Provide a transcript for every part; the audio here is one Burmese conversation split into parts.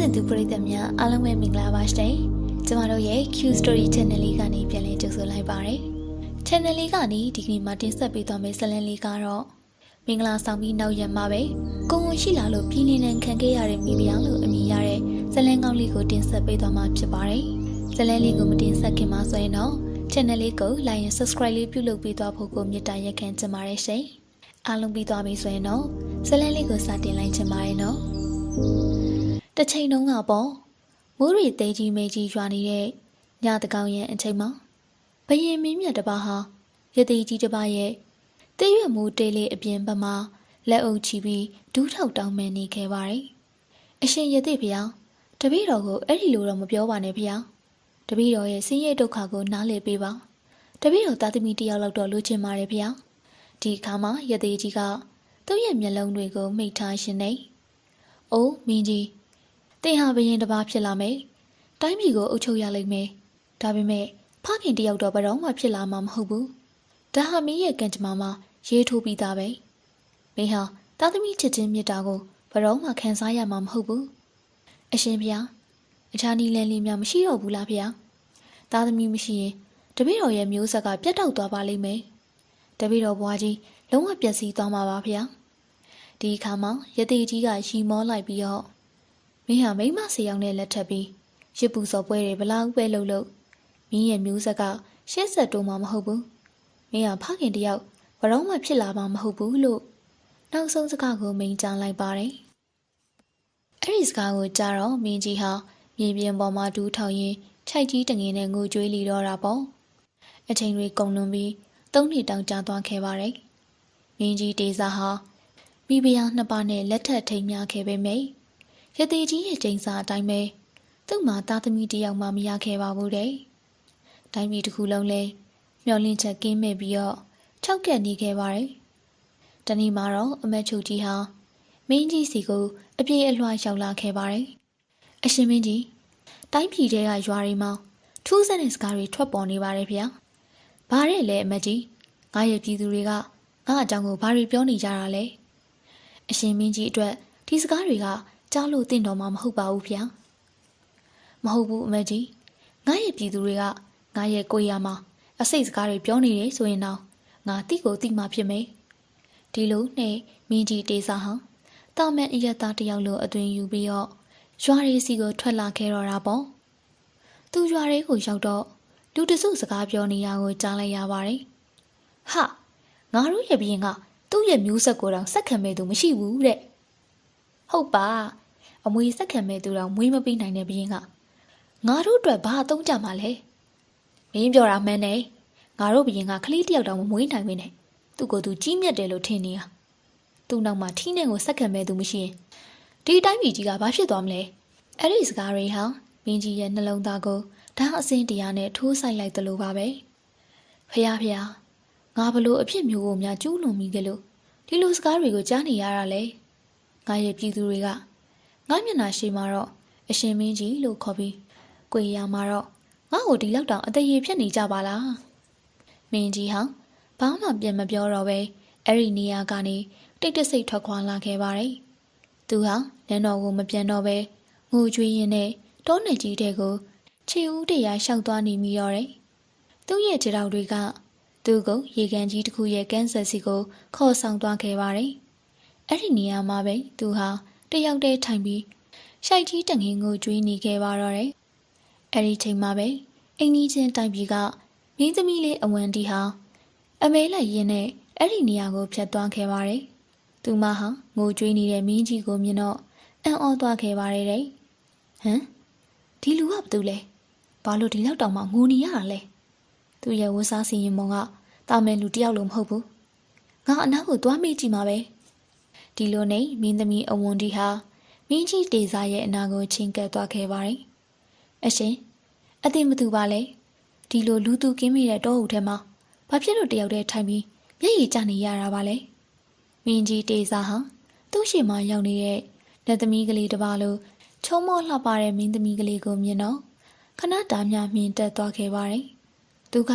ဆင်သူပရိသတ်များအားလုံးပဲမင်္ဂလာပါရှင်။ကျမတို့ရဲ့ Q Story Channel လေးကနေပြန်လည်ကြိုဆိုလိုက်ပါရစေ။ Channel လေးကနေဒီကနေ့မှတင်ဆက်ပေးသွားမယ့်ဇာတ်လမ်းလေးကတော့မင်္ဂလာဆောင်ပြီးနောက်ရက်မှာပဲကိုဝင်ရှိလာလို့ပြည်နေနဲ့ခံခဲ့ရတဲ့မိဖုရားလို့အမည်ရတဲ့ဇာတ်လမ်းကောင်းလေးကိုတင်ဆက်ပေးသွားမှာဖြစ်ပါတယ်။ဇာတ်လမ်းလေးကိုမတင်ဆက်ခင်မှာဆိုရင်တော့ Channel လေးကို Like နဲ့ Subscribe လေးပြုလုပ်ပေးသွားဖို့ကိုမေတ္တာရက်ခံချင်ပါတယ်ရှင်။အားလုံးပြီးသွားပြီဆိုရင်တော့ဇာတ်လမ်းလေးကိုစတင်လိုက်ချင်ပါတယ်နော်။ တစ်ချိန်တုန်းကပေါ့မိုးရီသေးကြီးမေကြီးရွာနေတဲ့ညတကောင်ရဲ့အချိန်မှာဘယင်မင်းမြတ်တစ်ပါးဟာရသေးကြီးတစ်ပါးရဲ့တည့်ရွက်မိုးတေးလေးအပြင်ဘက်မှာလက်အုပ်ချီပြီးဒူးထောက်တောင်းမှန်နေခဲ့ပါတယ်။အရှင်ရသေးဖျားတပည့်တော်ကိုအဲ့ဒီလိုတော့မပြောပါနဲ့ဖျား။တပည့်တော်ရဲ့ဆင်းရဲဒုက္ခကိုနားလည်ပေးပါ။တပည့်တော်သားသမီးတစ်ယောက်လောက်တော့လိုချင်ပါတယ်ဖျား။ဒီအခါမှာရသေးကြီးကသူ့ရဲ့မျက်လုံးတွေကိုမိတ်ထားရှင်နေ။အိုးမင်းကြီး တင်ဟာဘရင်တစ်ပါးဖြစ်လာမယ်။တိုင်းပြည်ကိုအုပ်ချုပ်ရလိမ့်မယ်။ဒါပေမဲ့ဖခင်တယောက်တော့ဘယ်တော့မှဖြစ်လာမှာမဟုတ်ဘူး။ဒါဟာမင်းရဲ့ကံကြမ္မာမှာရေးထိုးပြီးသားပဲ။မင်းဟာသားသမီးချစ်ချင်းမြတ်တာကိုဘယ်တော့မှခံစားရမှာမဟုတ်ဘူး။အရှင်ဖျားအခြားနီလန်လေးများမရှိတော့ဘူးလားဖျား။သားသမီးမရှိရင်တပည့်တော်ရဲ့မျိုးဆက်ကပြတ်တောက်သွားပါလိမ့်မယ်။တပည့်တော်ဘွားကြီးလုံးဝပျက်စီးသွားမှာပါဖျား။ဒီအခါမှာယတိကြီးကရီမောလိုက်ပြီးတော့ မင်းဟာမိမဆေးရောင်နဲ့လက်ထပ်ပြီးရစ်ပူစော်ပွဲတွေဘလောက်ပဲလုပ်လို့မင်းရဲ့မျိုးဆက်ကရှေ့ဆက်တိုးမှာမဟုတ်ဘူးမင်းဟာဖခင်တယောက်ဘရောမှဖြစ်လာမှာမဟုတ်ဘူးလို့နောက်ဆုံးစကားကိုမိန်ကြားလိုက်ပါတယ်အဲ့ဒီစကားကိုကြားတော့မင်းကြီးဟာမြေပြင်ပေါ်မှာဒူးထောင်ရင်းခြိုက်ကြီးတငင်နဲ့ငိုကြွေးလီတော့တာပေါ့အချိန်တွေကုန်လွန်ပြီးသုံးနှစ်တောင်ကြာသွားခဲ့ပါတယ်မင်းကြီးတေစာဟာမိဖုရားနှစ်ပါးနဲ့လက်ထပ်ထိမ်းမြခဲ့ပေမယ့် ရသေးကြီးရဲ့ချိန်စာအတိုင်းပဲသူ့မှာသားသမီးတစ်ယောက်မှမရခဲ့ပါဘူးတဲ့။တိုင်းပြည်တစ်ခုလုံးလဲမျောလင့်ချက်ကင်းမဲ့ပြီးတော့ခြောက်ကက်နေခဲ့ပါတယ်။တနေ့မှာတော့အမတ်ချုပ်ကြီးဟာမင်းကြီးစီကိုအပြေးအလွှာရောက်လာခဲ့ပါတယ်။အရှင်မင်းကြီးတိုင်းပြည်တွေကရွာတွေမှာထူးဆန်းတဲ့စကားတွေထွက်ပေါ်နေပါတယ်ဗျာ။ဘာတဲ့လဲအမတ်ကြီးငါရဲ့ပြည်သူတွေကငါအကြောင်းကိုဘာတွေပြောနေကြတာလဲ။အရှင်မင်းကြီးအတွက်ဒီစကားတွေက ကြားလို့တင့်တော်မှာမဟုတ်ပါဘူးဗျာမဟုတ်ဘူးအမေကြီးငါရဲ့ပြည်သူတွေကငါရဲ့ကိုယ်ရမှာအစိတ်စကားတွေပြောနေတယ်ဆိုရင်တော့ငါတိကိုတိမှဖြစ်မယ်ဒီလိုနဲ့မင်းကြီးတေစာဟာတာမန်အယက်သားတယောက်လိုအသွင်ယူပြီးတော့ရွာရေးစီကိုထွက်လာခဲ့တော့တာပေါ့သူရွာရေးကိုရောက်တော့လူတစုစကားပြောနေရကိုကြားလိုက်ရပါတယ်ဟာငါတို့ရဲ့ဘရင်ကသူ့ရဲ့မျိုးဆက်ကိုတောင်စက်ခံမဲ့သူမရှိဘူးတဲ့ဟုတ်ပါ အမွေစက်ခံမဲ့သူတော်မွေးမပေးနိုင်တဲ့ဘရင်ကငါတို့အတွက်ဘာအသုံးကြမှာလဲမင်းပြောတာမှန်တယ်ငါတို့ဘရင်ကကလေးတယောက်တောင်မမွေးနိုင်မင်းနဲ့သူ့ကိုယ်သူကြီးမြတ်တယ်လို့ထင်နေတာသူ့နောက်မှာထီးနဲ့ကိုစက်ခံမဲ့သူမရှိရင်ဒီအတိုင်းပြည်ကြီးကဘာဖြစ်သွားမလဲအဲ့ဒီစကားတွေဟာမင်းကြီးရဲ့နှလုံးသားကိုဓာတ်အစင်းတရားနဲ့ထိုးဆိုင်လိုက်သလိုပါပဲဖះဖះငါဘလို့အဖြစ်မျိုးကိုများကျူးလွန်မိကြလို့ဒီလိုစကားတွေကိုကြားနေရတာလဲငါရဲ့ပြည်သူတွေက ငါမျက်နှာရှိမှာတော့အရှင်မင်းကြီးလို့ခေါ်ပြီးကြွေရမှာတော့ငါ့ကိုဒီလောက်တောင်အသေးရဖြစ်နေကြပါလားမင်းကြီးဟာဘာမှပြန်မပြောတော့ပဲအဲ့ဒီနေရာကနေတိတ်တဆိတ်ထွက်ခွာလာခဲ့ပါတယ်သူဟာနန်းတော်ကိုမပြန်တော့ပဲငိုကြွေးရင်းနဲ့တောနယ်ကြီးတဲ့ကိုခြေဦးတရားရှောက်သွားနေမိတော့တယ်သူ့ရဲ့ခြေထောက်တွေကသူ့ကိုရေကန်ကြီးတစ်ခုရဲ့ကန်းဆယ်စီကိုခေါ်ဆောင်သွားခဲ့ပါတယ်အဲ့ဒီနေရာမှာပဲသူဟာ တယောက်တည်းထိုင်ပြီးရှိုက်ကြီးတငင်ကိုကျွေးနေခဲ့ပါတော့တယ်။အဲ့ဒီချိန်မှာပဲအင်းကြီးချင်းတိုင်ပြည်ကမင်းသမီးလေးအဝန္တီဟာအမဲလိုက်ရင်းနဲ့အဲ့ဒီနေရာကိုဖြတ်သွားခဲ့ပါတယ်။သူမဟာငိုကြွေးနေတဲ့မင်းကြီးကိုမြင်တော့အံ့ဩသွားခဲ့ပါတယ်တဲ့။ဟမ်ဒီလူကဘာတူလဲ။ဘာလို့ဒီလောက်တောင်မှငိုနေရတာလဲ။သူ့ရဲ့ဝတ်စားစီရင်မုံကတာမန်လူတယောက်လိုမဟုတ်ဘူး။ငါအနောက်ကိုသွားမေ့ကြည့်မှာပဲ။ ဒီလိုနဲ့မင်းသမီးအဝန်ဒီဟာမင်းကြီးတေစာရဲ့အနာကိုချင်းကပ်သွားခဲ့ပါတယ်။အရှင်အသိမသူပါလဲဒီလိုလူသူကင်းမိတဲ့တောအုပ်ထဲမှာဘာဖြစ်လို့တယောက်တည်းထိုင်ပြီးမျက်ရည်ကျနေရတာပါလဲ။မင်းကြီးတေစာဟာသူ့ရှိမှရောက်နေတဲ့လက်သမီးကလေးတစ်ပါးလိုချုံမောလှပတဲ့မင်းသမီးကလေးကိုမြင်တော့ခဏတားများမြင်တက်သွားခဲ့ပါတယ်။သူက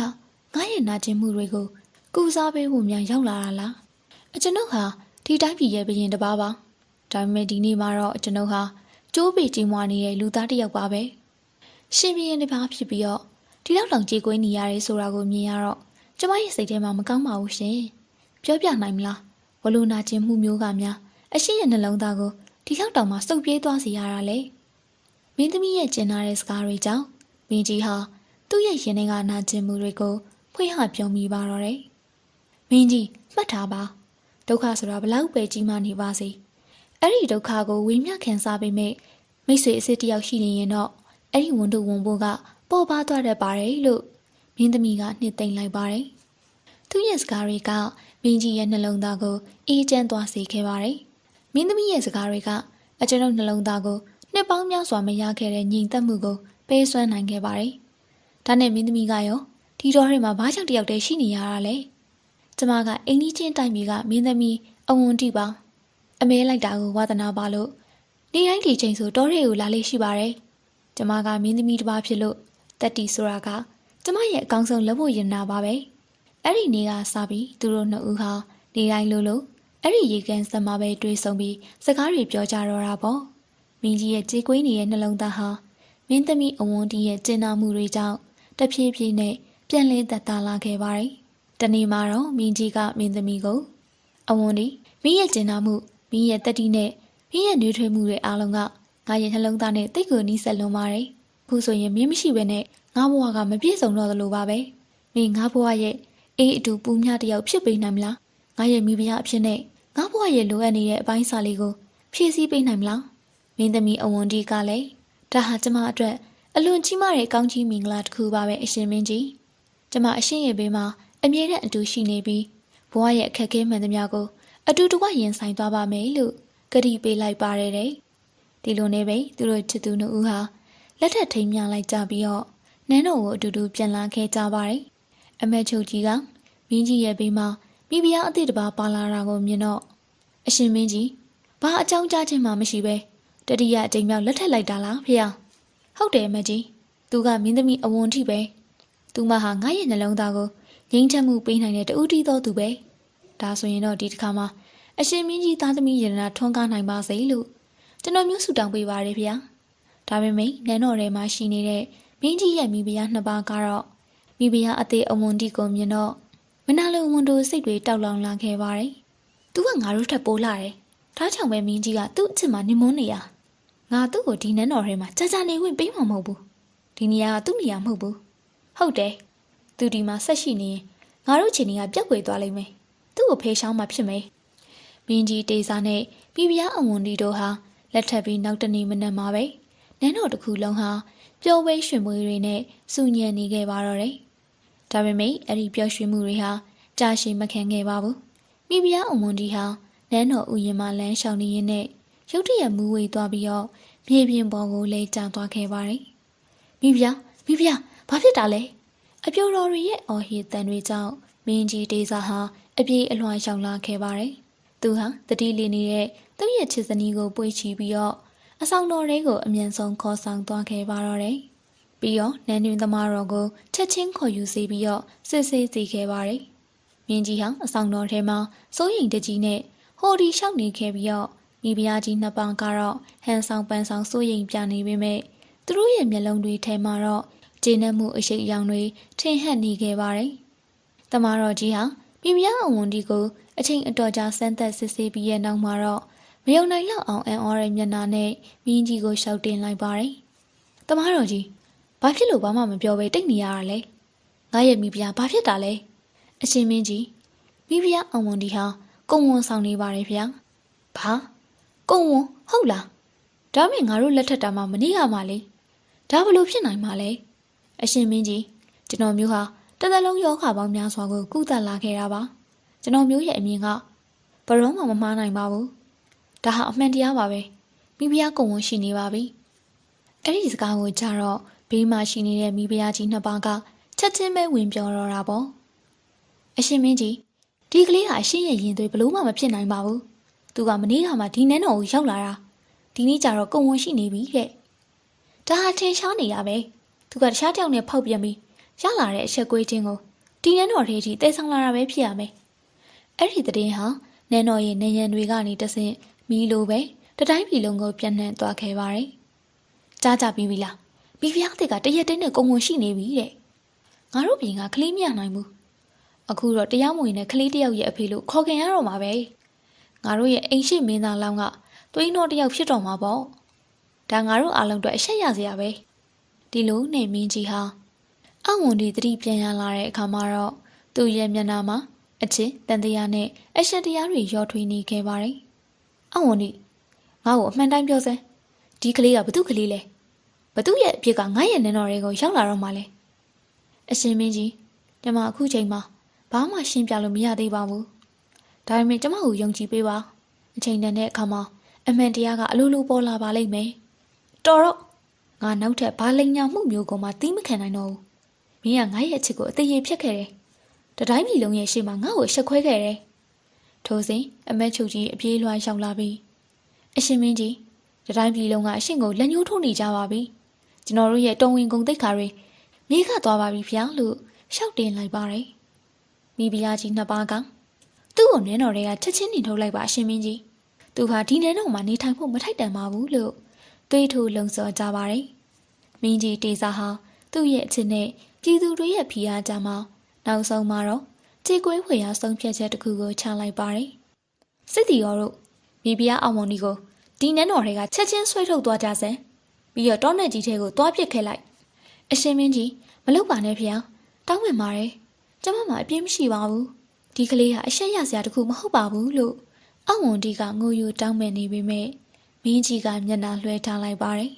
ငါရဲ့နာကျင်မှုတွေကိုကူစားပေးဖို့များရောက်လာတာလား။အကျွန်ုပ်ဟာ ဒီတိုင်းပြည်ရဲ့ဘရင်တစ်ပါးပါဒါပေမဲ့ဒီနေ့မှာတော့ကျွန်ုပ်ဟာကျိုးပေကြီးမွားနေတဲ့လူသားတစ်ယောက်ပါပဲရှင်ပြင်းတစ်ပါးဖြစ်ပြီးတော့ဒီလောက်တောင်ကြေကွေးနေရတယ်ဆိုတာကိုမြင်ရတော့ကျမရဲ့စိတ်ထဲမှာမကောင်းပါဘူးရှင်ပြောပြနိုင်မလားဝလူနာကျင်မှုမျိုးကများအရှိရဲ့နှလုံးသားကိုဒီလောက်တောင်မှစုပ်ပြေးသွားစေရတာလေမင်းသမီးရဲ့ကျင်နာတဲ့စကားတွေကြောင့်မင်းကြီးဟာသူ့ရဲ့ရင်ထဲကနာကျင်မှုတွေကိုဖွင့်ဟပြောမိပါတော့တယ်မင်းကြီးမှတ်ထားပါ ဒုက္ခဆိုတာဘလောက်ပဲကြီးမားနေပါစေအဲ့ဒီဒုက္ခကိုဝေမျှခံစားပေမဲ့မိတ်ဆွေအစ်စ်တယောက်ရှိနေရင်တော့အဲ့ဒီဝန်တို့ဝန်ဖို့ကပေါ်ပါသွားတတ်ပါတယ်လို့မင်းသမီးကနှစ်သိမ့်လိုက်ပါတယ်သူ့ရဲ့စကားတွေကမင်းကြီးရဲ့နှလုံးသားကိုအေးချမ်းသွားစေခဲ့ပါတယ်မင်းသမီးရဲ့စကားတွေကအကျွန်ုပ်နှလုံးသားကိုနှစ်ပေါင်းများစွာမရခဲ့တဲ့ညီသက်မှုကိုပေးစွမ်းနိုင်ခဲ့ပါတယ်ဒါနဲ့မင်းသမီးကရောဒီတော်ထဲမှာဘာကြောင့်တယောက်တည်းရှိနေရတာလဲ ကျမကအိမ်ကြီးချင်းတိုင်ပြည်ကမင်းသမီးအဝန်တိပါအမဲလိုက်တာကိုဝါသနာပါလို့နေတိုင်းဒီချိန်ဆိုတောထဲကိုလာလေးရှိပါတယ်ကျမကမင်းသမီးတစ်ပါးဖြစ်လို့တက်တီဆိုတာကကျမရဲ့အကောင်းဆုံးလက်ဖို့ရင်နာပါပဲအဲ့ဒီနေ့ကစပြီးသူတို့နှစ်ဦးဟာနေတိုင်းလို့လို့အဲ့ဒီရေကန်စမှာပဲတွေ့ဆုံပြီးစကားတွေပြောကြတော့တာပေါ့မင်းကြီးရဲ့ကြေးကွေးနေတဲ့နှလုံးသားဟာမင်းသမီးအဝန်တီရဲ့ကျင်နာမှုတွေကြောင့်တဖြည်းဖြည်းနဲ့ပြန်လည်သက်သာလာခဲ့ပါတယ် တနေ့မှာတော့မင်းကြီးကမင်းသမီးကိုအဝန်တီမင်းရဲ့ကျင်နာမှုမင်းရဲ့တက်တီနဲ့မင်းရဲ့နှွေးထွေးမှုတွေအားလုံးကငါရဲ့နှလုံးသားနဲ့တိတ်ကိုနီးစပ်လွန်ပါတယ်ခုဆိုရင်မင်းမရှိဘဲနဲ့ငါဘဝကမပြည့်စုံတော့သလိုပါပဲမင်းငါဘဝရဲ့အေးအတူပူမြတယောက်ဖြစ်ပေးနိုင်မလားငါရဲ့မိဖုရားအဖြစ်နဲ့ငါဘဝရဲ့လိုအပ်နေတဲ့အပိုင်းစာလေးကိုဖြည့်ဆည်းပေးနိုင်မလားမင်းသမီးအဝန်ဒီကလည်းဒါဟာကျမအတွက်အလွန်ကြီးမားတဲ့ကောင်းကြီးမင်္ဂလာတစ်ခုပါပဲအရှင်မင်းကြီးကျမအရှင်ရဲ့ဘေးမှာ အမြဲတမ်းအတူရှိနေပြီးဘဝရဲ့အခက်အခဲမှန်သမျှကိုအတူတကွရင်ဆိုင်သွားပါမယ်လို့ကတိပေးလိုက်ပါတယ်တဲ့ဒီလိုနဲ့ပဲသူတို့ချစ်သူနှစ်ဦးဟာလက်ထပ်ထိမ်းမြလိုက်ကြပြီးတော့နန်းတော်ကိုအတူတူပြန်လာခဲ့ကြပါတယ်။အမေချုပ်ကြီးကမင်းကြီးရဲ့ဘေးမှာမိဖုရားအသည့်တစ်ပါးပါလာတာကိုမြင်တော့အရှင်မင်းကြီးဘာအကြောင်းကြားခြင်းမှမရှိပဲတတိယအကြိမ်မြောက်လက်ထပ်လိုက်တာလားဖေ။ဟုတ်တယ်အမေကြီး။သူကမင်းသမီးအဝန်ထိပဲ။သူမဟာငါရဲ့နှလုံးသားကို ငြိမ်းချမ်းမှုပေးနိုင်တဲ့တူတီတော်သူပဲ။ဒါဆိုရင်တော့ဒီတစ်ခါမှာအရှင်မင်းကြီးသားသမီးရတနာထွန်းကားနိုင်ပါစေလို့ကျွန်တော်မျိုးဆူတောင်းပေးပါရဖေ။ဒါပေမဲ့နန်းတော်ထဲမှာရှိနေတဲ့မင်းကြီးရဲ့မိဖုရားနှစ်ပါးကတော့မိဖုရားအသေးအဝန်တီကိုမြင်တော့မနာလိုဝန်တို့စိတ်တွေတောက်လောင်လာခဲ့ပါတယ်။ "तू ကငါတို့ထပ်ပိုးလာတယ်။ဒါကြောင့်ပဲမင်းကြီးကသူ့အချစ်မှာနေမွန်းနေရ။ငါသူ့ကိုဒီနန်းတော်ထဲမှာကြာကြာနေဝင်ပေးမှာမဟုတ်ဘူး။ဒီနေရာကသူ့နေရာမဟုတ်ဘူး။ဟုတ်တယ်။ तू ဒီမှာဆက်ရှိနေရင်ငါတို့ချင်းတွေကပြက်ွယ်သွားလိမ့်မယ်။သူ့ကိုဖေးရှောင်းမှဖြစ်မယ်။မင်းကြီးတေစာနဲ့မိဖုရားအဝန်တီတို့ဟာလက်ထပ်ပြီးနောက်တနေ့မနက်မှာပဲနန်းတော်တစ်ခုလုံးဟာပျော်ဝဲရွှင်မွေတွေနဲ့စူညံနေခဲ့ပါတော့တယ်။ဒါပေမဲ့အဲ့ဒီပျော်ရွှင်မှုတွေဟာကြာရှည်မခံခဲ့ပါဘူး။မိဖုရားအုံမွန်ဒီဟာနန်းတော်ဥယျာဉ်မှာလမ်းလျှောက်နေရင်းနဲ့ရုတ်တရက်မူးဝေသွားပြီးတော့မြေပြင်ပေါ်ကိုလဲကျသွားခဲ့ပါတယ်။မိဖုရားမိဖုရားဘာဖြစ်တာလဲ။ အပြိုတော်တွေရဲ့အော်ဟစ်တန်တွေကြောင့်မင်းကြီးဒေဇာဟာအပြေးအလွှာရောက်လာခဲ့ပါတယ်။သူဟာတတိလီနေတဲ့သူ့ရဲ့ချစ်စနီးကိုပွေ့ချီပြီးတော့အဆောင်တော်တွေကိုအမြန်ဆုံးခေါ်ဆောင်သွားခဲ့ပါတော့တယ်။ပြီးတော့နန်းတွင်သမားတော်ကိုချက်ချင်းခေါ်ယူစေပြီးတော့စစ်ဆေးစေခဲ့ပါတယ်။မြင်းကြီးဟာအဆောင်တော်ထဲမှာစိုးရိမ်တကြီးနဲ့ဟိုဒီလျှောက်နေခဲ့ပြီးတော့မိဖုရားကြီးနှစ်ပေါင်းကတော့ဟန်ဆောင်ပန်းဆောင်စိုးရိမ်ပြနေပေမဲ့သူတို့ရဲ့မျက်လုံးတွေထဲမှာတော့ ဂျင်းနှမှုအရှိတ်အယောင်တွေထင်ဟပ်နေခဲ့ပါတယ်။တမားတော်ကြီးဟာမိဖုရားအဝန်ဒီကိုအချိန်အတော်ကြာစမ်းသက်စစ်ဆေးပြီးရဲ့နောက်မှာတော့မယုံနိုင်လောက်အောင်အံ့ဩတဲ့မျက်နှာနဲ့မင်းကြီးကိုရှောက်တင်လိုက်ပါတယ်။တမားတော်ကြီးဘာဖြစ်လို့ဘာမှမပြောဘဲတိတ်နေရတာလဲ။ငါရဲ့မိဖုရားဘာဖြစ်တာလဲ။အရှင်မင်းကြီးမိဖုရားအဝန်ဒီဟာကုံဝန်ဆောင်နေပါတယ်ဗျာ။ဘာကုံဝန်ဟုတ်လား။ဒါမဲ့ငါတို့လက်ထက်တာမှမနေရမှာလေ။ဒါဘလို့ဖြစ်နိုင်မှာလဲ။ အရှင်မင်းကြီးကျွန်တော်မျိုးဟာတသက်လုံးယောဂပေါင်းများစွာကိုကုသလာခဲ့တာပါ။ကျွန်တော်မျိုးရဲ့အမြင်ကဘရုံးမှမမှားနိုင်ပါဘူး။ဒါဟာအမှန်တရားပါပဲမိဖုရားကုံဝန်ရှိနေပါပြီအဲ့ဒီစကားကိုကြတော့ဘေးမှာရှိနေတဲ့မိဖုရားကြီးနှစ်ပါးကချက်ချင်းပဲဝင်ပြောတော့တာပေါ့အရှင်မင်းကြီးဒီကလေးဟာအရှင်ရဲ့ရင်သွေးဘလို့မှမဖြစ်နိုင်ပါဘူးသူကမနေ့ကမှဒီနန်းတော်ကိုရောက်လာတာဒီနေ့ကျတော့ကုံဝန်ရှိနေပြီတဲ့ဒါဟာထင်ရှားနေရပဲ သူကတခြားတယောက်နဲ့ဖောက်ပြန်ပြီးရလာတဲ့အချက်ကွေးချင်းကိုဒီနန်းတော်ထဲကြီးတဲဆောင်လာတာပဲဖြစ်ရမယ်အဲ့ဒီတည်င်းဟာနန်းတော်ရဲ့နေရန်တွေကနေတဆင့်မီးလိုပဲတတိုင်းပြည်လုံးကိုပြန့်နှံ့သွားခဲ့ပါတယ်။ကြားကြပြီးပြီလား။မိဖုရားတဲ့ကတရက်တည်းနဲ့ကုံကုံရှိနေပြီတဲ့။ငါတို့ပြင်ကကလေးမရနိုင်ဘူး။အခုတော့တရားမဝင်တဲ့ကလေးတစ်ယောက်ရဲ့အဖေလို့ခေါ်ခင်ရတော့မှာပဲ။ငါတို့ရဲ့အိမ်ရှိမင်းသားလောင်းကသွေးနှောတစ်ယောက်ဖြစ်တော်မှာပေါ့။ဒါငါတို့အားလုံးအတွက်အရှက်ရစရာပဲ။ ဒီလိုနဲ့မင်းကြီးဟာအဝန်ဒီတတိပြန်ရလာတဲ့အခါမှာတော့သူ့ရဲ့မျက်နှာမှာအချစ်တန်တရားနဲ့အရှက်တရားတွေရောထွေးနေခဲ့ပါတယ်။အဝန်ဒီငါ့ကိုအမှန်တိုင်းပြောစမ်းဒီကလေးကဘသူကလေးလဲဘသူရဲ့အဖြစ်ကငါ့ရဲ့နန်းတော်တွေကိုရောက်လာတော့မှလဲအရှင်မင်းကြီးကျမအခုချိန်မှာဘာမှရှင်းပြလို့မရသေးပါဘူးဒါပေမဲ့ကျမကိုယုံကြည်ပေးပါအချိန်တန်တဲ့အခါမှာအမှန်တရားကအလိုလိုပေါ်လာပါလိမ့်မယ်တော်တော့ ငါနောက်ထပ်ဘာလိမ်ညာမှုမျိုးကိုမှသီးမခံနိုင်တော့ဘူးမင်းကငါ့ရဲ့အချစ်ကိုအသေးရဖြတ်ခဲ့တယ်တတိုင်းပြည်လုံးရဲ့ရှေ့မှာငါ့ကိုရှက်ခွဲခဲ့တယ်ထိုစဉ်အမက်ချုပ်ကြီးအပြေးလွှားရောက်လာပြီးအရှင်မင်းကြီးတတိုင်းပြည်လုံးကအရှင်ကိုလက်ညှိုးထိုးနေကြပါပြီကျွန်တော်တို့ရဲ့တုံဝင်ကုန်သိက္ခာတွေမြေခတ်သွားပါပြီဖျားလို့ရှောက်တင်လိုက်ပါတယ်မိဖုရားကြီးနှစ်ပါးကသူ့ကိုနန်းတော်တွေကချက်ချင်းနေထုတ်လိုက်ပါအရှင်မင်းကြီးသူဟာဒီနန်းတော်မှာနေထိုင်ဖို့မထိုက်တန်ပါဘူးလို့ တွေးထိုးလုံဆော်ကြပါတယ်မင်းကြီးတေစာဟာသူ့ရဲ့အချစ်နဲ့ပြည်သူတွေရဲ့ဖိအားကြမှာနောက်ဆုံးမှာတော့ကြေကွင်းခွေရဆုံးဖြတ်ချက်တစ်ခုကိုချလိုက်ပါတယ်စစ်တီရောတို့မိဖုရားအောင်မောင်ဒီကိုဒီနန်းတော်တွေကချက်ချင်းဆွဲထုတ်သွားကြစမ်းပြီးတော့တောနယ်ကြီးထဲကိုသွားပစ်ခဲ့လိုက်အရှင်မင်းကြီးမလုပ်ပါနဲ့ဖုရားတောင်းပန်ပါတယ်ကျမမှာအပြင်းမရှိပါဘူးဒီကလေးဟာအရှက်ရစရာတခုမဟုတ်ပါဘူးလို့အောင်ဝန်ဒီကငိုယိုတောင်းပန်နေပေမဲ့ မင်းကြီးကမျက်နှာလွှဲထားလိုက်ပါတယ်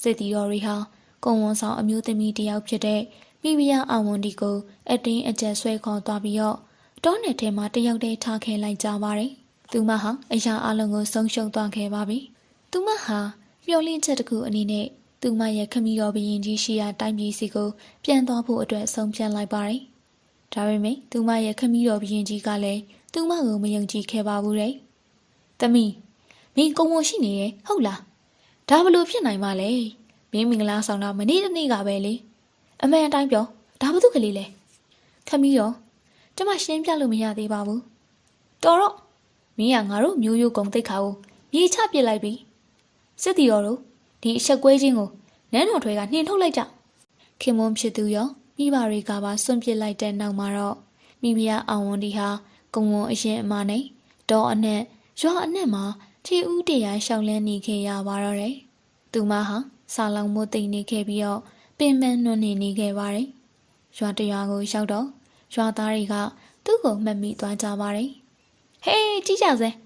စစ်တီတော်ရီဟာကုံဝန်ဆောင်အမျိုးသမီးတစ်ယောက်ဖြစ်တဲ့မိဖုရားအောင်ဝန်ဒီကိုအတင်းအကျပ်ဆွဲခေါ်သွားပြီးတော့တောနယ်ထဲမှာတယောက်တည်းထားခဲ့လိုက်ကြပါတယ်သူမဟာအရာအလုံးကိုဆုံးရှုံးသွားခဲ့ပါပြီ။သူမဟာမျောလင့်ချက်တစ်ခုအနေနဲ့သူမရဲ့ခမီတော်ဘရင်ကြီးရှိရာတိုင်းပြည်စီကိုပြန်သွားဖို့အတွက်ဆုံးဖြတ်လိုက်ပါတယ်။ဒါပေမဲ့သူမရဲ့ခမီတော်ဘရင်ကြီးကလည်းသူမကိုမယုံကြည်ခဲ့ပါဘူးတဲ့။တမီ မင်းကုံဝရှိနေရဲ့ဟုတ်လား။ဒါဘလို့ဖြစ်နိုင်မှလဲ။မင်းမင်္ဂလာဆောင်တာမနေ့တနေ့ကပဲလေ။အမှန်အတိုင်းပြောဒါဘာသူကလေးလဲ။ခမီတော်ကျမရှင်းပြလို့မရသေးပါဘူး။တော်တော့မင်းကငါတို့မျိုးရိုးကုံတိတ်ခါကိုမြေချပစ်လိုက်ပြီစစ်တီတော်တို့ဒီအဆက်ကွဲခြင်းကိုနန်းတော်ထွဲကနှင်ထုတ်လိုက်ကြခင်မွန်းဖြစ်သူရောမိဘတွေကပါစွန့်ပစ်လိုက်တဲ့နောက်မှာတော့မိဖုရားအောင်ဝန်ဒီဟာကုံဝွန်အရင်အမနဲ့ဒေါ်အနက်ရွာအနက်မှာ ခြေဦးတရားရှောင်းလန်းနေခဲ့ရပါတော့တယ်သူမဟာစာလောင်မိုးတိမ်နေခဲ့ပြီးတော့ပင်ပန်းနွနေနေခဲ့ပါတယ်ရွာတရွာကိုရောက်တော့ရွာသားတွေကသူ့ကိုမှတ်မိသွားကြပါတယ်ဟေးကြည့်ကြစမ်း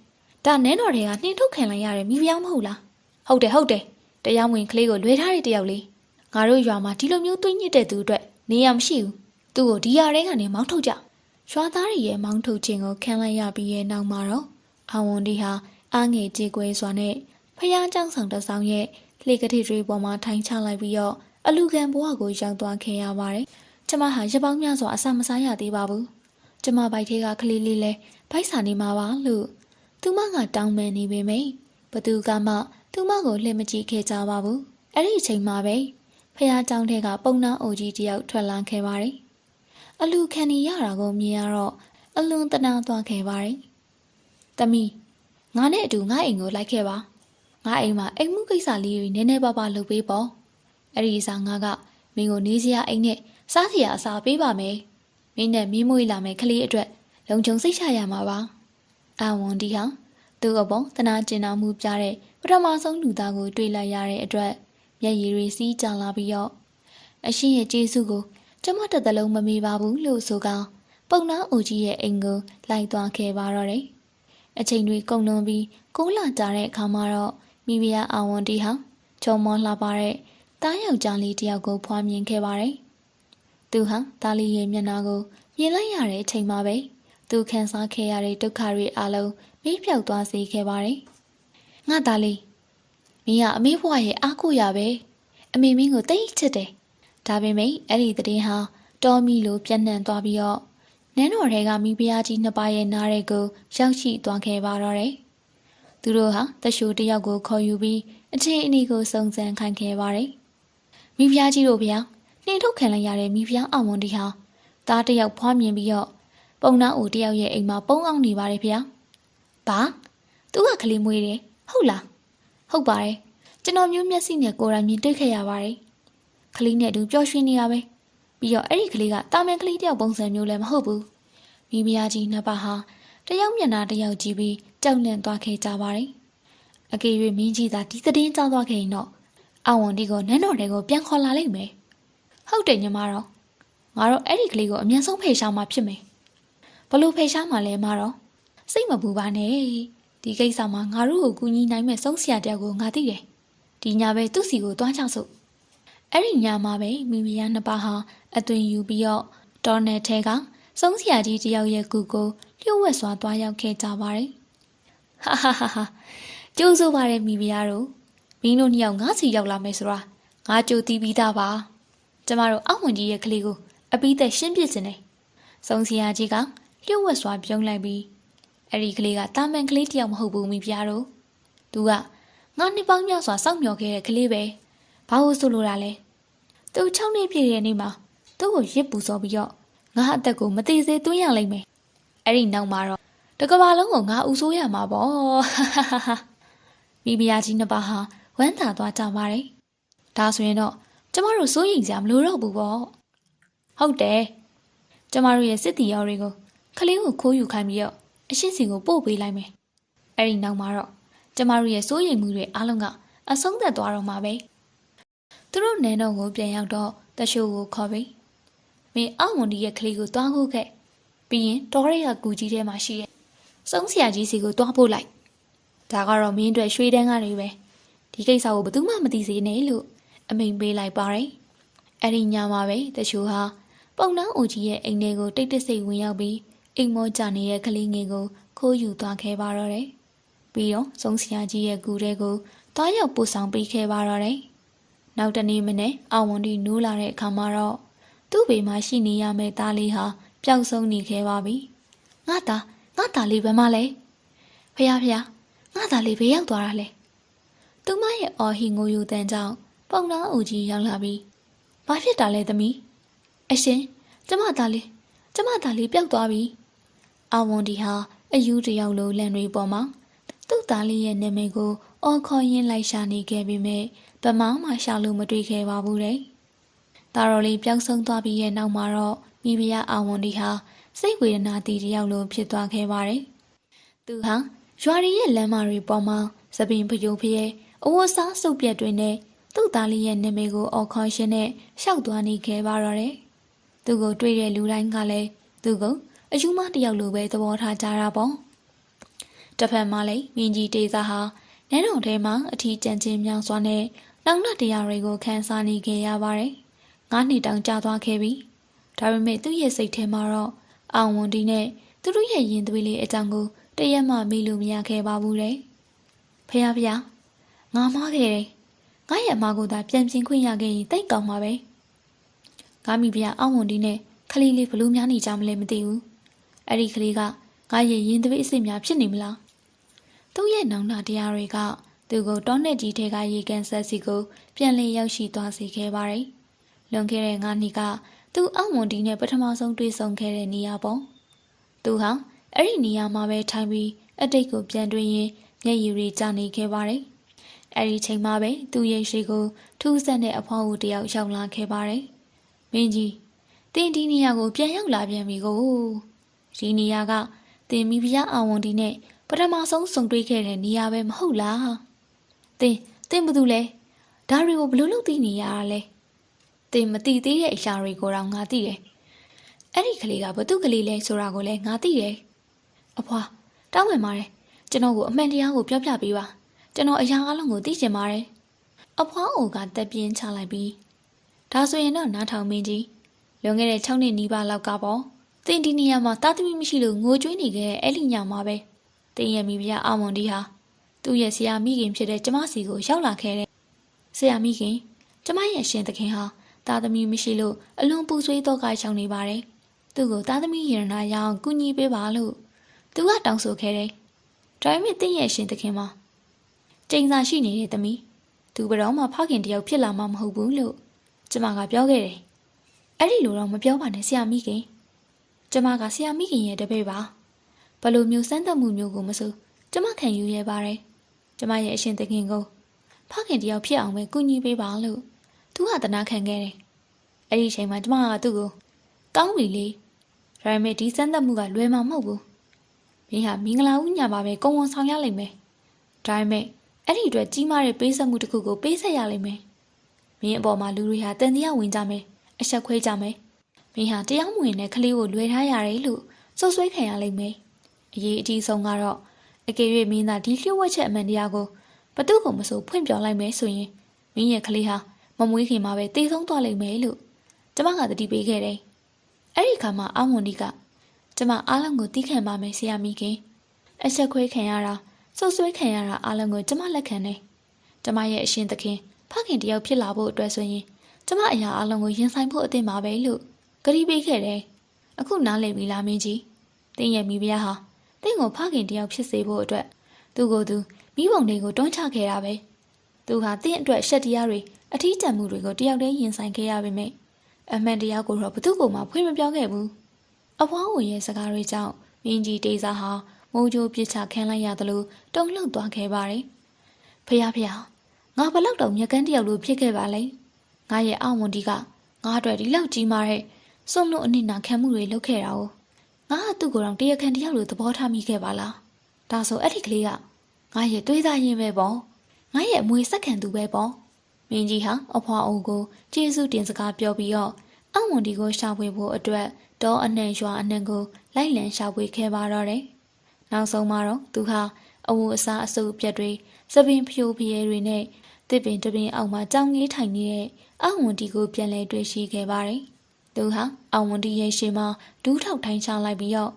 ဒါနန်းတော်တွေကနှင်းထုတ်ခံလိုက်ရတယ်မိဖုရားမဟုတ်လားဟုတ်တယ်ဟုတ်တယ်တရားဝင်ကလေးကိုလွဲထားတဲ့တယောက်လေးငါတို့ရွာမှာဒီလိုမျိုးသွေးညစ်တဲ့သူအတွက်နေရမရှိဘူးသူ့ကိုဒီယာထဲကနေမောင်းထုတ်ကြရွာသားတွေရဲ့မောင်းထုတ်ခြင်းကိုခံလိုက်ရပြီးရဲ့နောက်မှာတော့အဝန်ဒီဟာ အားငယ်ကြေကွဲစွာနဲ့ဖျားเจ้าဆောင်တဆောင်ရဲ့လေကတိတွေပေါ်မှာထိုင်ချလိုက်ပြီးတော့အလူခံဘဝကိုရောက်သွားခဲ့ရပါတယ်ကျမဟာရပောင်းများစွာအစာမစားရသေးပါဘူးကျမဘိုက်ထဲကကလေးလေးလဲဘိုက်စာနေမှာပါလို့သူမကတောင်းပန်နေပေမယ့်ဘသူကမှသူမကိုလှည့်မကြည့်ခဲ့ကြပါဘူးအဲ့ဒီအချိန်မှာပဲဖះเจ้าထဲကပုံနာအိုကြီးတယောက်ထွက်လာခဲ့ပါတယ်အလူခံနေရတာကိုမြင်ရတော့အလွန်တနာသွားခဲ့ပါတယ်တမီ ငါနဲ့အတူငါအိမ်ကိုလိုက်ခဲ့ပါငါအိမ်မှာအိမ်မှုကိစ္စလေးတွေနည်းနည်းပါးပါလုပ်ပေးပေါ့အဲ့ဒီစားငါကမင်းကိုနေစရာအိမ်နဲ့စားစရာအစာပေးပါမယ်မင်းနဲ့မင်းမွေးလာမယ်ကလေးအတွက်လုံခြုံစိတ်ချရမှာပါအာဝန်ဒီဟာသူ့အပေါ်တနာကျင်နာမှုပြတဲ့ပထမဆုံးလူသားကိုတွေ့လိုက်ရတဲ့အတွက်မျက်ရည်တွေစီးကျလာပြီးတော့အရှင်ရဲ့ကျေးဇူးကိုကျမတစ်သလုံးမမေ့ပါဘူးလို့ဆိုကပုံနာအိုကြီးရဲ့အိမ်ကိုလိုက်သွားခဲ့ပါတော့တယ် အချိန်တွေကုန်လွန်ပြီးကိုးလာကြတဲ့အခါမှာတော့မိဖုရားအာဝန်တီဟာချုံမောလှပါတဲ့တားယောက်ျားလေးတယောက်ကိုဖွားမြင်ခဲ့ပါတယ်သူဟာတားလီရဲ့မျက်နှာကိုမြင်လိုက်ရတဲ့အချိန်မှာပဲသူခံစားခဲ့ရတဲ့ဒုက္ခတွေအလုံးမေးပြောက်သွားစေခဲ့ပါတယ်။ငါသားလေးမင်းကအမေဘွားရဲ့အားကိုရပဲအမေမင်းကိုတိတ်ချစ်တယ်။ဒါပေမဲ့အဲ့ဒီတဲ့ဟာတော်မီလိုပြန့်နှံ့သွားပြီးတော့ နန်းတော်ထဲကမိဖုရားကြီးနှစ်ပါးရဲ့နားရဲကိုရောက်ရှိသွားခဲ့ပါတော့တယ်။သူတို့ဟာတရှိုးတယောက်ကိုခေါ်ယူပြီးအခြေအနေကိုစုံစမ်းခိုင်းခဲ့ပါတယ်။မိဖုရားကြီးတို့ဗျာနှင်ထုတ်ခံလိုက်ရတဲ့မိဖုရားအောင်ဝန်ဒီဟာသားတယောက်ဖွားမြင်ပြီးတော့ပုံနာအိုတယောက်ရဲ့အိမ်မှာပုံအောင်နေပါတယ်ဗျာ။ဘာသူကကလေးမွေးတယ်ဟုတ်လားဟုတ်ပါတယ်ကျွန်တော်မျိုးမျက်စိနဲ့ကိုယ်တိုင်မြင်တွေ့ခဲ့ရပါတယ်ကလေးနဲ့အတူပျော်ရွှင်နေရပဲပြီး တော့အဲ့ဒီကလေးကတာမန်ကလေးတယောက်ပုံစံမျိုးလည်းမဟုတ်ဘူးမိမယာကြီးနှစ်ပါးဟာတယောက်မျက်နှာတယောက်ကြည့်ပြီးကြောက်လန့်သွားခဲ့ကြပါတယ်အကေ၍မင်းကြီးသာဒီသတင်းကြားသွားခဲ့ရင်တော့အဝန်ဒီကိုနန်းတော်တွေကိုပြန်ခေါ်လာလိမ့်မယ်ဟုတ်တယ်ညီမတော့ငါတို့အဲ့ဒီကလေးကိုအမြန်ဆုံးဖေရှားမှဖြစ်မယ်ဘလို့ဖေရှားမှလဲမတော့စိတ်မပူပါနဲ့ဒီကိစ္စမှာငါတို့ကိုကူညီနိုင်မဲ့ဆုံးဆရာတယောက်ကိုငါသိတယ်ဒီညပဲသူ့စီကိုတွားချစို့ အဲ့ဒီညမှာပဲမိမိရနှစ်ပါးဟာအသွင်ယူပြီးတော့တော်နယ်ထဲကစုံးစရာကြီးတယောက်ရဲ့ကူကိုလျှို့ဝှက်စွာသွားရောက်ခဲ့ကြပါတယ်။ဟာဟာဟာဟာကျိုးဆိုပါတယ်မိဖုရားတို့မင်းတို့နှစ်ယောက်ငါးစီရောက်လာမယ်ဆိုတာငါကြိုတီးပြီးသားပါ။ကျမတို့အောက်ဝင်ကြီးရဲ့ကလေးကိုအပီးသက်ရှင်းပြစ်နေတယ်။စုံစရာကြီးကလျှို့ဝှက်စွာပြုံးလိုက်ပြီးအဲ့ဒီကလေးကတာမန်ကလေးတယောက်မဟုတ်ဘူးမိဖုရားတို့။သူကငါနှစ်ပေါင်းများစွာစောင့်မျှော်ခဲ့တဲ့ကလေးပဲ။ ဘာလို့ဆိုလိုတာလဲ။သူ6နှစ်ပြည့်တဲ့နေ့မှာသူ့ကိုရစ်ပူစော်ပြီးတော့ငါအသက်ကိုမသေးသေးသွင်းရလိမ့်မယ်။အဲ့ဒီနောက်မှာတော့တကဘာလုံးကိုငါအူဆိုးရမှာပေါ့။မိဖုရားကြီးနှစ်ပါးဟာဝမ်းသာသွားကြပါတယ်။ဒါဆိုရင်တော့ကျမတို့စိုးရိမ်စရာမလိုတော့ဘူးပေါ့။ဟုတ်တယ်။ကျမတို့ရဲ့စစ်တီရောတွေကိုခလေးကိုခိုးယူခိုင်းပြီးတော့အရှိစီကိုပို့ပေးလိုက်မယ်။အဲ့ဒီနောက်မှာတော့ကျမတို့ရဲ့စိုးရိမ်မှုတွေအားလုံးကအဆုံးသတ်သွားတော့မှာပဲ။ သူတို့နန်းတော်ကိုပြန်ရောက်တော့တရှိုးကိုခေါ်ပြီးမင်းအဝန်ဒီရဲ့ကလေးကိုတွားခိုးခဲ့ပြီးရင်တော်ရဲကကူကြီးထဲမှာရှိရဲ့စုံးဆရာကြီးစီကိုတွားဖို့လိုက်ဒါကတော့မင်းအတွက်ရွှေတန်းကနေပဲဒီကိစ္စကိုဘယ်သူမှမသိစေနဲ့လို့အမိန်ပေးလိုက်ပါတယ်အဲ့ဒီညမှာပဲတရှိုးဟာပုံနှောင်းအိုကြီးရဲ့အိမ်ထဲကိုတိတ်တဆိတ်ဝင်ရောက်ပြီးအိမ်မောကြနေတဲ့ကလေးငယ်ကိုခိုးယူသွားခဲ့ပါတော့တယ်ပြီးတော့စုံးဆရာကြီးရဲ့ကူထဲကိုတွားရောက်ပို့ဆောင်ပေးခဲ့ပါတော့တယ် နောက်တနေ့မနေ့အဝန်ဒီနိုးလာတဲ့အခါမှာတော့သူ့ဘေးမှာရှိနေရမယ့်သားလေးဟာပျောက်ဆုံးနေခဲ့ပါပြီ။ငါသားငါသားလေးဘယ်မှာလဲ။ဖះဖះငါသားလေးဘယ်ရောက်သွားတာလဲ။သူမရဲ့အော်ဟီငိုယူတန်ကြောင့်ပုံနာအူကြီးရောက်လာပြီးဘာဖြစ်တာလဲသမီး။အရှင်ကျမသားလေးကျမသားလေးပျောက်သွားပြီ။အဝန်ဒီဟာအယူတယောက်လိုလန်တွေပေါ်မှာသူ့သားလေးရဲ့နာမည်ကိုအော်ခေါ်ရင်းလိုက်ရှာနေခဲ့ပေမဲ့ ဗမောင်းမှရှာလို့မတွေ့ခဲ့ပါဘူးတဲ့။ဒါတော်လေးပျောက်ဆုံးသွားပြီးရဲ့နောက်မှာတော့မိဖုရားအာဝန်ဒီဟာစိတ်ဝေဒနာတည်တယောက်လိုဖြစ်သွားခဲ့ပါတယ်။သူဟာရွာရီရဲ့လမ်းမတွေပေါ်မှာသပင်ဖျိုးဖျဲအဝတ်စားစုပ်ပြက်တွေနဲ့သူ့သားလေးရဲ့နာမည်ကိုအော်ခေါ်ရှင်းနဲ့ရှောက်သွားနေခဲ့ပါတော့တယ်။သူကိုတွေ့တဲ့လူတိုင်းကလည်းသူကိုအယူမတစ်ယောက်လိုပဲသဘောထားကြတာပေါ့။တစ်ဖက်မှာလည်းမြင်းကြီးတေးစားဟာနန်းတော်ထဲမှာအထီးကျန်ချင်းမြောင်စွာနဲ့ လောင်လတရားတွေကိုခန်းစားနေခဲ့ရပါတယ်။ငါးနှစ်တောင်ကြာသွားခဲ့ပြီ။ဒါပေမဲ့သူ့ရဲ့စိတ်ထဲမှာတော့အောင်ဝန်ဒီနဲ့သူတို့ရဲ့ရင်သွေးလေးအကြောင်းကိုတရက်မှမေ့လို့မရခဲ့ပါဘူးတဲ့။ဖះဖះငါမားခဲ့တယ်။ငါရဲ့အမကိုသာပြန်ပြင်ခွင့်ရခဲ့ရင်တိတ်ကောင်းမှာပဲ။ငါမိဖះအောင်ဝန်ဒီနဲ့ခလေးလေးဘလို့များနေကြမလဲမသိဘူး။အဲ့ဒီကလေးကငါရဲ့ရင်သွေးအစ်စ်များဖြစ်နေမလား။သူ့ရဲ့နောင်နာတရားတွေက သူကိုတောနဲ့ကြီးထဲကရေကန်ဆက်စီကိုပြန်လည်ရောက်ရှိသွားစေခဲ့ပါတယ်။လွန်ခဲ့တဲ့၅နှစ်ကသူအောက်ဝန်ဒီနဲ့ပထမဆုံးတွေ့ဆုံခဲ့တဲ့နေရာပေါ့။သူဟာအဲ့ဒီနေရာမှာပဲထိုင်ပြီးအတိတ်ကိုပြန်တွေ့ရင်မျက်ရည်တွေကျနေခဲ့ပါတယ်။အဲ့ဒီချိန်မှာပဲသူ့ရဲ့ရှိကိုထူးဆန်းတဲ့အဖွားဦးတယောက်ရောက်လာခဲ့ပါတယ်။မင်းကြီးတင်ဒီနေရာကိုပြန်ရောက်လာပြန်ပြီကိုဒီနေရာကတင်မိဖုရားအာဝန်ဒီနဲ့ပထမဆုံးစုံတွေ့ခဲ့တဲ့နေရာပဲမဟုတ်လား။ တင်တင်ဘာလို့လဲ။ဒါတွေကိုဘလို့လုပ်သိနေရတာလဲ။တင်မသိသေးတဲ့အရာတွေကိုတော့ငါသိတယ်။အဲ့ဒီကလေးကဘသူကလေးလဲဆိုတာကိုလည်းငါသိတယ်။အဖွာတောင်းဝင်ပါတယ်။ကျွန်တော်ကိုအမှန်တရားကိုပြောပြပေးပါ။ကျွန်တော်အရာအလုံးကိုသိချင်ပါတယ်။အဖွာအိုကတက်ပြင်းချလိုက်ပြီးဒါဆိုရင်တော့နားထောင်မင်းကြီးလွန်ခဲ့တဲ့6နှစ်နီးပါးလောက်ကပေါ့။တင်ဒီနေရာမှာတာသမီမရှိလို့ငိုကြွေးနေခဲ့တဲ့အဲ့လိညာမှာပဲ။တင်းရဲ့မိဖုရားအာမွန်ဒီဟာ သူ့ရဲ့ဆရာမိခင်ဖြစ်တဲ့ကျမစီကိုရောက်လာခဲ့တဲ့ဆရာမိခင်ကျမရဲ့ရှင်သခင်ဟာသားသမီးမရှိလို့အလွန်ပူဆွေးတော့ကရှောင်နေပါတယ်သူ့ကိုသားသမီးရတနာရအောင်ကူညီပေးပါလို့သူကတောင်းဆိုခဲ့တယ်ဒါပေမဲ့တင်းရဲ့ရှင်သခင်မှာကျိန်စာရှိနေတဲ့သမီးသူဘယ်တော့မှဖခင်တယောက်ဖြစ်လာမှာမဟုတ်ဘူးလို့ကျမကပြောခဲ့တယ်အဲ့ဒီလိုတော့မပြောပါနဲ့ဆရာမိခင်ကျမကဆရာမိခင်ရဲ့တပည့်ပါဘယ်လိုမျိုးစမ်းသပ်မှုမျိုးကိုမဆိုကျမခံယူရပါတယ်။ ကျမရဲ့အရှင်သခင်ကိုဖခင်တယောက်ဖြစ်အောင်ပဲကူညီပေးပါလို့သူကတနာခံခဲ့တယ်။အဲ့ဒီအချိန်မှာကျမကသူ့ကိုကောင်းပြီလေ။ဒါပေမဲ့ဒီစမ်းသပ်မှုကလွယ်မှာမဟုတ်ဘူး။မင်းဟာမင်္ဂလာဥညာပါပဲကုံဝန်ဆောင်ရလိမ့်မယ်။ဒါပေမဲ့အဲ့ဒီအတွက်ကြီးမားတဲ့ပေးဆက်မှုတစ်ခုကိုပေးဆက်ရလိမ့်မယ်။မင်းအပေါ်မှာလူတွေဟာတန်တရားဝင်ကြမယ်။အဆက်ခွဲကြမယ်။မင်းဟာတရားမဝင်တဲ့ကလေးကိုလွယ်ထားရတယ်လို့စွပ်စွဲခံရလိမ့်မယ်။အရေးအကြီးဆုံးကတော့ အကယ်၍မင်းသာဒီလျှို့ဝှက်ချက်အမှန်တရားကိုဘသူ့ကိုမဆိုဖွင့်ပြောလိုက်မယ်ဆိုရင်မင်းရဲ့ကလေးဟာမမွေးခင်မှာပဲတည်ဆုံးသွားလိမ့်မယ်လို့ကျမကတတိပေးခဲ့တယ်။အဲ့ဒီခါမှာအမွန်ဒီကကျမအားလုံးကိုတီးခံပါမယ်ဆရာမိခင်။အချက်ခွဲခံရတာဆုပ်ဆွဲခံရတာအားလုံးကိုကျမလက်ခံတယ်။ကျမရဲ့အရှင်သခင်ဖခင်တယောက်ဖြစ်လာဖို့အတွက်ဆိုရင်ကျမအရာအားလုံးကိုရင်ဆိုင်ဖို့အသင့်ပါပဲလို့ကတိပေးခဲ့တယ်။အခုနားလည်ပြီလားမင်းကြီး။တင်းရဲ့မိဖုရားဟာ တင်းကိုဖခင်တယောက်ဖြစ်စေဖို့အတွက်သူ့ကိုယ်သူမိဘုံတွေကိုတွန်းချခဲ့တာပဲသူဟာတင့်အတွက်ရှက်တရားတွေအထီးကျန်မှုတွေကိုတယောက်တည်းရင်ဆိုင်ခဲ့ရပေမဲ့အမှန်တရားကိုတော့ဘသူ့ကိုမှဖွင့်မပြောခဲ့ဘူးအဖွားဝင်ရဲ့စကားတွေကြောင့်မင်းကြီးတေးစားဟာမိုးကြိုးပြစ်ချခံလိုက်ရသလိုတုန်လှုပ်သွားခဲ့ပါတယ်ဖះဖះငါဘလောက်တောင်မြက်ကန်းတယောက်လိုဖြစ်ခဲ့ပါလဲငါရဲ့အဝန်ဒီကငါအတွက်ဒီလောက်ကြီးမားတဲ့စွန့်လွတ်အနစ်နာခံမှုတွေလုပ်ခဲ့တာ哦 ငါကသူ့ကိုယ်တော်တရားခံတယောက်လိုသဘောထားမိခဲ့ပါလားဒါဆိုအဲ့ဒီကလေးကငါရဲ့တွေးသားရင်းပဲပေါ့ငါရဲ့အမွေစက္ကန့်သူပဲပေါ့မင်းကြီးဟာအဖွားအုံကိုကျေးဇူးတင်စကားပြောပြီးတော့အဝန်ဒီကိုရှာဖွေဖို့အတွက်တောအနှံရွာအနှံကိုလိုက်လံရှာဖွေခဲ့ပါတော့တယ်နောက်ဆုံးမှာတော့သူဟာအဝအစားအစုပ်အပြက်တွေစပင်ဖြိုးဖျဲတွေနဲ့တစ်ပင်တပင်အောက်မှာကြောင်ကြီးထိုင်နေတဲ့အဝန်ဒီကိုပြန်လဲတွေ့ရှိခဲ့ပါတယ် သူဟာအဝန်ဒီရဲ့ရှေ့မှာဒူးထောက်ထိုင်းချလိုက်ပြီးတော့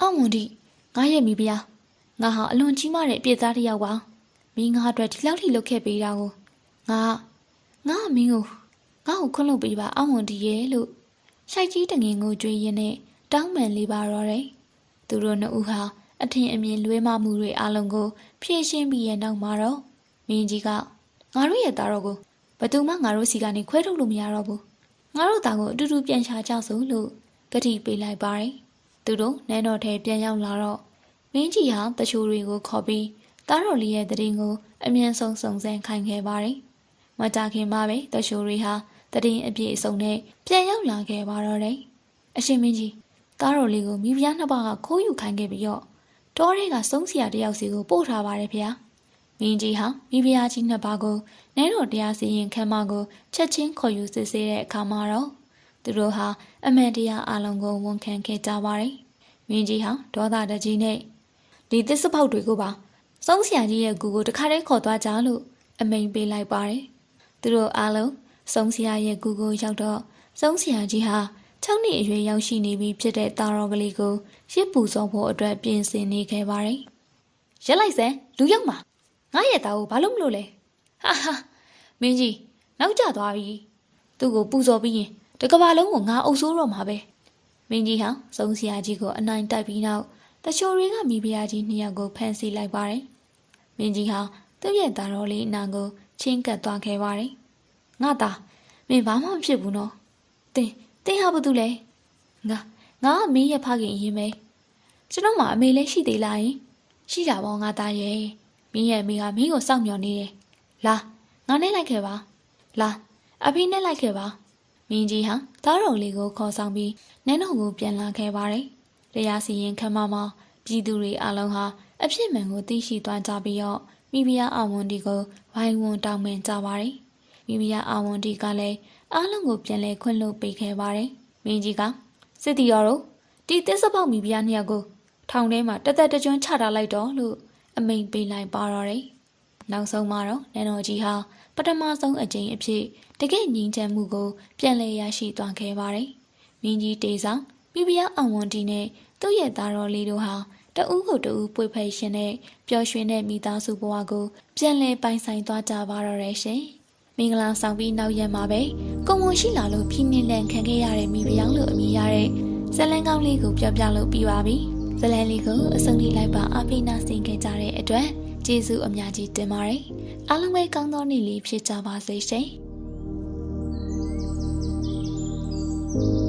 အဝန်ဒီငါရဲ့မိဖုရားငါဟာအလွန်ကြီးမားတဲ့အပြစ်သားတစ်ယောက်ပါမင်းငါအတွက်ဒီလောက်ထိလုပ်ခဲ့ပေးတာကိုငါငါမင်းကိုငါ့ကိုခွင့်လုပ်ပေးပါအဝန်ဒီရဲ့လို့ရှိုက်ကြီးတငင်ကိုကြွေးရင်းနဲ့တောင်းပန်လေးပါတော့တယ်သူတို့နှစ်ဦးဟာအထင်အမြင်လွဲမှားမှုတွေအလုံးကို ဖြည့်ရှင်းပြီးရဲ့နောက်မှာတော့မင်းကြီးကငါတို့ရဲ့သားတော်ကိုဘယ်သူမှငါတို့စီကနေခွဲထုတ်လို့မရတော့ဘူး ငါတို့သားကိုအတူတူပြန်ချကြစို့လို့ကတိပေးလိုက်ပါတယ်သူတို့နန်းတော်ထဲပြန်ရောက်လာတော့မင်းကြီးဟာတချို့တွေကိုခေါ်ပြီးသားတော်လေးရဲ့တရင်ကိုအမြန်ဆုံးစုံစမ်းခိုင်းခဲ့ပါတယ်မကြခင်မှာပဲတချို့တွေဟာတရင်အပြည့်အစုံနဲ့ပြန်ရောက်လာခဲ့ပါတော့တယ်အရှင်မင်းကြီးသားတော်လေးကိုမိဖုရားနှစ်ပါးကခိုးယူခိုင်းခဲ့ပြီးတော့တောထဲကစုံးစရာတယောက်စီကိုပို့ထားပါတယ်ဖေ။ မင်းကြီးဟာမိဖုရားကြီးနှစ်ပါးကိုနဲတော်တရားစီရင်ခံမကိုချက်ချင်းခေါ်ယူစစ်ဆေးတဲ့အခါမှာတော့သူတို့ဟာအမှန်တရားအလုံးကိုဝန်ခံခဲ့ကြပါတယ်။မင်းကြီးဟာဒေါသတကြီးနဲ့ဒီသစ္စာပေါက်တွေကိုပါစုံးစရာကြီးရဲ့ကူကိုတခါတည်းခေါ်သွားကြလို့အမိန်ပေးလိုက်ပါတယ်။သူတို့အားလုံးစုံးစရာရဲ့ကူကိုရောက်တော့စုံးစရာကြီးဟာ6နှစ်အရွယ်ရောက်ရှိနေပြီဖြစ်တဲ့တာတော်ကလေးကိုရစ်ပူစောဖို့အတွက်ပြင်ဆင်နေခဲ့ပါတယ်။ရက်လိုက်စမ်းလူရောက်မှာ ငါရဲ့သားကိုဘာလို့မလို့လဲ။ဟာဟာမင်းကြီးနောက်ကျသွားပြီ။သူ့ကိုပူဇော်ပြီးရင်တကဘာလုံးကိုငါအုပ်ဆိုးတော့မှာပဲ။မင်းကြီးဟာစုံစရာကြီးကိုအနိုင်တိုက်ပြီးနောက်တချို့တွေကမိဖုရားကြီးနှစ်ယောက်ကိုဖမ်းဆီးလိုက်ပါတယ်။မင်းကြီးဟာသူ့ရဲ့သားတော်လေးအနာကိုချင်းကပ်သွားခဲ့ပါတယ်။ငါသားမင်းဘာမှမဖြစ်ဘူးနော်။တင်းတင်းဟာဘာတူလဲငါငါကမင်းရဲ့ဖခင်ရင်ပဲကျွန်တော်မှအမေလည်းရှိသေးလားယင်ရှိတာပေါ့ငါသားရဲ့ မင်းရဲ့အမေကမင်းကိုစောင့်မျှော်နေတယ်လာငါနဲ့လိုက်ခဲ့ပါလာအဖေနဲ့လိုက်ခဲ့ပါမင်းကြီးဟာသားတော်လေးကိုခေါ်ဆောင်ပြီးနန်းတော်ကိုပြန်လာခဲ့ပါတယ်တရားစီရင်ခံမမှာပြည်သူတွေအလုံးဟာအဖြစ်မှန်ကိုသိရှိသွားကြပြီးတော့မိဖုရားအဝန်ဒီကိုဝိုင်းဝန်းတောင်းပန်ကြပါတယ်မိဖုရားအဝန်ဒီကလည်းအားလုံးကိုပြန်လဲခွင့်လွှတ်ပေးခဲ့ပါတယ်။မင်းကြီးကစစ်တီရောတို့ဒီသစ္စာပေါက်မိဖုရားနှစ်ယောက်ကိုထောင်ထဲမှာတသက်တကြွချထားလိုက်တော့လို့ အမိန်ပေးလိုက်ပါတော့တယ်။နောက်ဆုံးမှာတော့နန်တော်ကြီးဟာပထမဆုံးအကြိမ်အဖြစ်တကယ့်ငြိမ်းချမ်းမှုကို ပြန်လည်ရရှိသွားခဲ့ပါတယ်။မင်းကြီးတေဆောင်မိဖုရားအဝန်တီနဲ့သူ့ရဲ့သားတော်လေးတို့ဟာတဦးကိုတဦးပွေဖက်ရှင်နဲ့ပျော်ရွှင်တဲ့မိသားစုဘဝကိုပြန်လည်ပိုင်ဆိုင်သွားကြပါတော့တယ်ရှင်။မင်္ဂလာဆောင်ပြီးနောက်ရက်မှာပဲကုံဝရှိလာလို့ဖိနှိလန့်ခံခဲ့ရတဲ့မိဖုရားလို့အမည်ရတဲ့ဇလန်းကောင်းလေးကိုပြောပြလို့ပြီးပါပြီ ဇလန်လီကိုအဆုံးထိလိုက်ပါအဖိနာဆင်ခဲ့ကြတဲ့အတွက်ကျေးဇူးအများကြီးတင်ပါတယ်။အားလုံးပဲကောင်းသောနေ့လေးဖြစ်ကြပါစေရှင်။